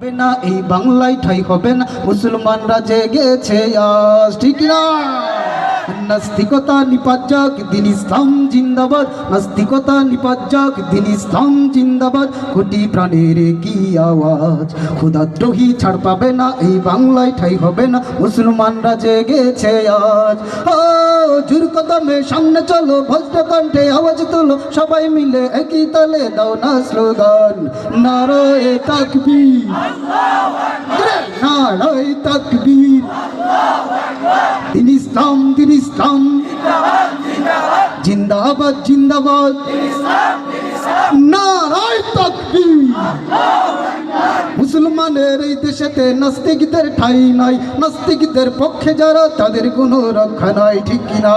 না এই বাংলায় ঠাই হবে না। মুসলমানরা জেগেছে আজ ঠিক না নাস্তিকতা নিপাত যাক দিন ইসলাম জিন্দাবাদ। নাস্তিকতা নিপাত যাক দিন ইসলাম জিন্দাবাদ। কোটি প্রাণের কি আওয়াজ? ক্ষুদাদ্রোহী ছাড় পাবে না, এই বাংলায় ঠাই হবে না। মুসলমানরা জেগেছে আজ। জোর কদমে সামনে চলো, ভদ্রকণ্ঠে আওয়াজ তোলো। সবাই মিলে একই তালে দাও না স্লোগান। নারায় তাকবীর। নারায় তাকবীর। ইসলাম দিন ইসলাম। জিন্দাবাদ জিন্দাবাদ। নারায় তকবি মুসলমানের এই দেশেতে নাস্তিকদের ঠাই নাই। নাস্তিকদের পক্ষে যারা তাদের কোনো রক্ষা নাই ঠিক কিনা?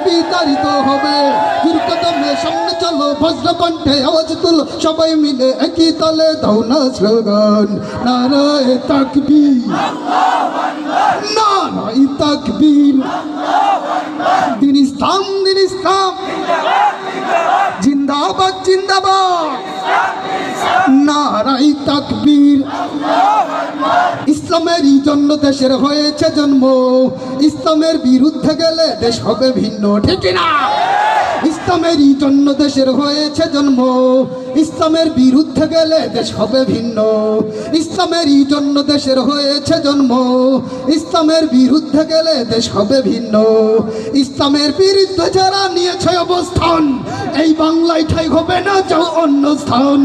বিতাড়িত হবে। দুর্গদমে সামনে চলো বজ্রকণ্ঠে আওয়াজ তুলো। সবাই মিলে একই না স্লোগান। নারায় তাকবি নারায় তাকবীর। দিন ইসলাম জিন্দাবাদ জিন্দাবাদ। নারাই তাকবীর। ইসলামেরই জন্য দেশের হয়েছে জন্ম। ইসলামের বিরুদ্ধে গেলে দেশ হবে ভিন্ন, ঠিক না? ইসলামেরই জন্য দেশের হয়েছে জন্ম। ইসলামের বিরুদ্ধে গেলে দেশ হবে ভিন্ন। ইসলামেরই জন্য দেশের হয়েছে জন্ম। ইসলামের বিরুদ্ধে গেলে দেশ হবে ভিন্ন। ইসলামের বিরুদ্ধে যারা নিয়েছে অবস্থান, এই বাংলায় ঠাই হবে না, যাও অন্য স্থান।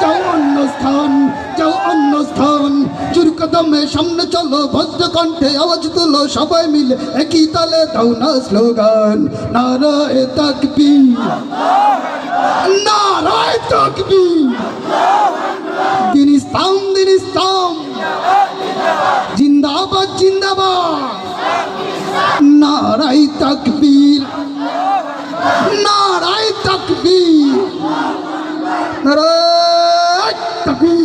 যাও স্থান, যাও অন্য স্থান। চুরকদমে সামনে চলো ভদ্র কণ্ঠে আওয়াজ তুলো, সবাই মিলে একই তালে দাও না স্লোগান। নারায় তাকবি নারায় তাকবি দিন ইসলাম দিন ইসলাম জিন্দাবাদ জিন্দাবাদ। নারায় তাকবি নারায় তাকবি নারায় i'm the room.